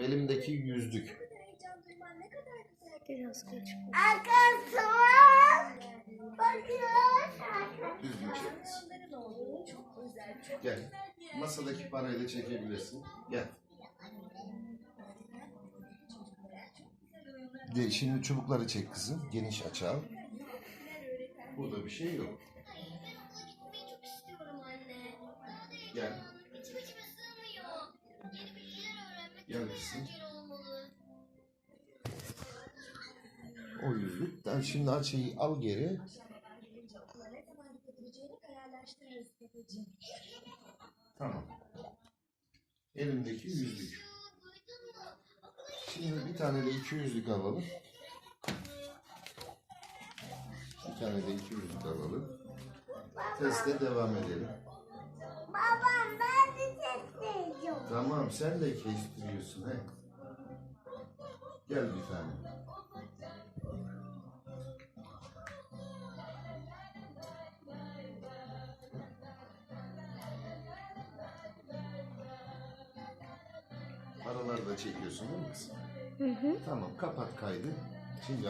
Elimdeki yüzlük. Arkadaşlar. Bakın. Düzgün çek kızım. Gel. Masadaki parayı da çekebilirsin. Gel. De, şimdi çubukları çek kızım. Geniş açalım. Burada bir şey yok. Gel. Olmalı. O yüzlük. Ben şimdi açıyı al geri. Tamam. Elimdeki yüzlük. Şimdi bir tane de iki yüzlük alalım. Bir tane de iki yüzlük alalım. Teste devam edelim. Babam ben. Tamam sen de kestiriyorsun he. Gel bir tane. Paraları da çekiyorsun değil mi kızım? Hı hı. Tamam kapat kaydı. Şimdi